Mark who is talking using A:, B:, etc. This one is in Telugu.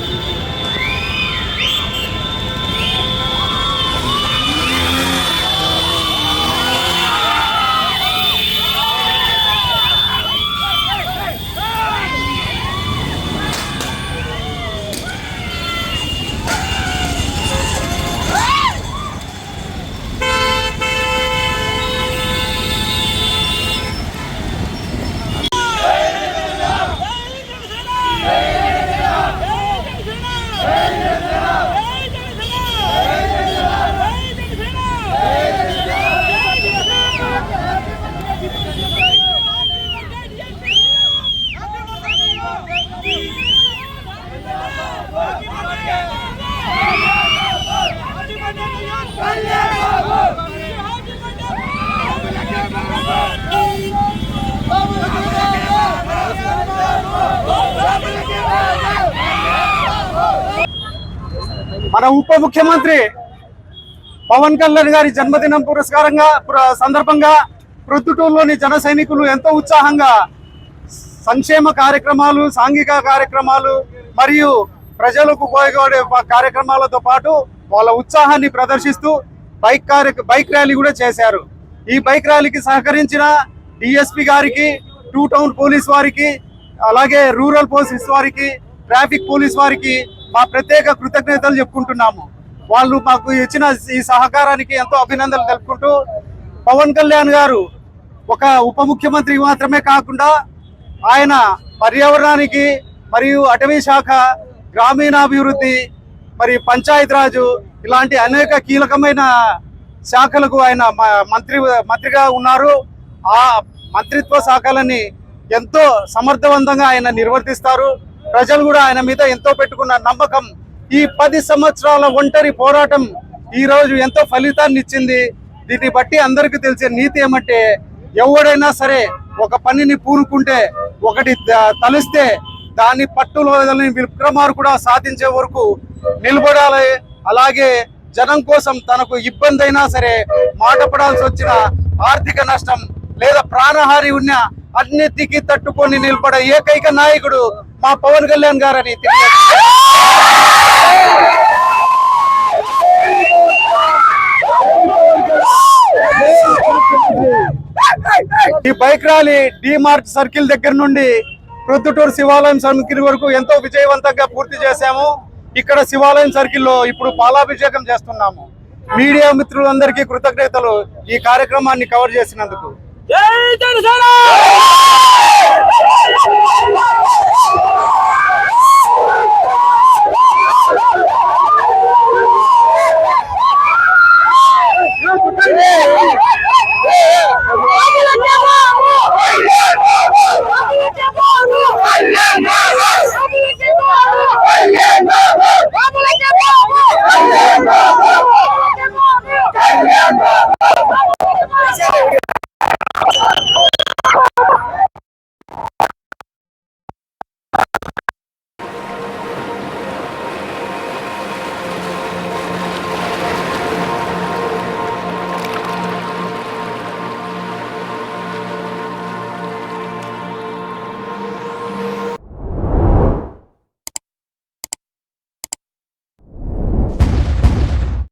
A: Thank you. మన ఉప ముఖ్యమంత్రి పవన్ కళ్యాణ్ గారి జన్మదినం పురస్కారంగా సందర్భంగా ప్రొద్దుటూరులోని జన సైనికులు ఎంతో ఉత్సాహంగా సంక్షేమ కార్యక్రమాలు సాంఘిక కార్యక్రమాలు మరియు ప్రజలకు ఉపయోగపడే కార్యక్రమాలతో పాటు వాళ్ళ ఉత్సాహాన్ని ప్రదర్శిస్తూ బైక్ కార్య బైక్ ర్యాలీ కూడా చేశారు. ఈ బైక్ ర్యాలీకి సహకరించిన డిఎస్పి గారికి టూ టౌన్ పోలీస్ వారికి అలాగే రూరల్ పోలీస్ వారికి ట్రాఫిక్ పోలీస్ వారికి మా ప్రత్యేక కృతజ్ఞతలు చెప్పుకుంటున్నాము. వాళ్ళు మాకు ఇచ్చిన ఈ సహకారానికి ఎంతో అభినందనలు తెలుపుకుంటూ పవన్ కళ్యాణ్ గారు ఒక ఉప ముఖ్యమంత్రి మాత్రమే కాకుండా ఆయన పర్యావరణానికి మరియు అటవీ శాఖ గ్రామీణాభివృద్ధి మరి పంచాయత్ రాజు ఇలాంటి అనేక కీలకమైన శాఖలకు ఆయన మ- మంత్రి మంత్రిగా ఉన్నారు. ఆ మంత్రిత్వ శాఖలని ఎంతో సమర్థవంతంగా ఆయన నిర్వర్తిస్తారు. ప్రజలు కూడా ఆయన మీద ఎంతో పెట్టుకున్న నమ్మకం. ఈ పది సంవత్సరాల ఒంటరి పోరాటం ఈ రోజు ఎంతో ఫలితాన్ని ఇచ్చింది. దీన్ని బట్టి అందరికీ తెలిసే నీతి ఏమంటే ఎవడైనా సరే ఒక పనిని పూనుకుంటే ఒకటి తలిస్తే దాన్ని పట్టులో వదలని విక్రమార్కుడు సాధించే వరకు నిలబడాలి. అలాగే జనం కోసం తనకు ఇబ్బంది అయినా సరే మాట పడాల్సి వచ్చిన ఆర్థిక నష్టం లేదా ప్రాణహారి ఉన్న అన్నిటికీ తట్టుకొని నిలబడే ఏకైక నాయకుడు మా పవన్ కళ్యాణ్ గారని ఈ bike rally D Mart circle దగ్గర నుండి ప్రొద్దుటూరు శివాలయం సర్కిల్ వరకు ఎంతో విజయవంతంగా పూర్తి చేశాము. ఇక్కడ శివాలయం సర్కిల్లో ఇప్పుడు పాలాభిషేకం చేస్తున్నాము. మీడియా మిత్రులందరికీ కృతజ్ఞతలు ఈ కార్యక్రమాన్ని కవర్ చేసినందుకు.
B: జై జనసేన!